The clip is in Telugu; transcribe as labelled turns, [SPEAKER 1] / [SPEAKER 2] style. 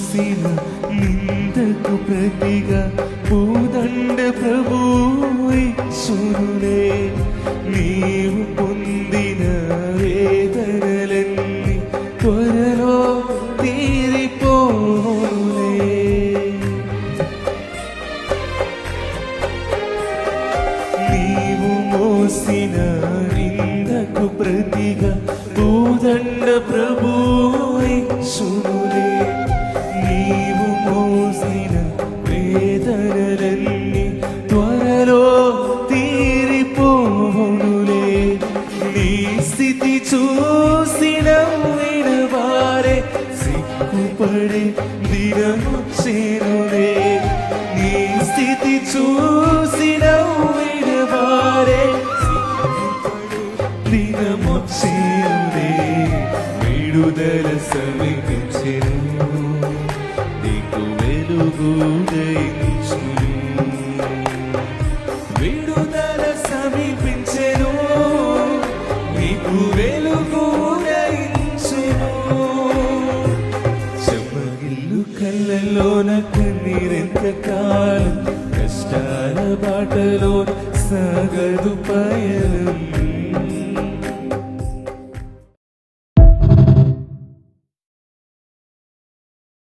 [SPEAKER 1] మోసిన నిందకు ప్రతిగా పూదండ ప్రభువై సునులే నీవు పొందిన వేదనలన్నీ త్వరలో తీరిపోలే నీవు మోసిన నిందకు ప్రతిగా పూదండ ప్రభువై సునులే వేదనలన్నీ త్వరలో తీరిపోవునులే. నీ స్థితి చూసిన విడవారే సిగ్గుపడే దినముచ్చేనులే నీ స్థితి చూసిన విడవారే దినముచ్చేనులే విడుదల సమీపించెను. విడుదల సమీపించెను. నీకు వెలుగు దయించెను చెమ్మగిల్లు కళ్ళలోన కన్నీరెంత కాలం కష్టాల బాటలో సాగదు పయనం.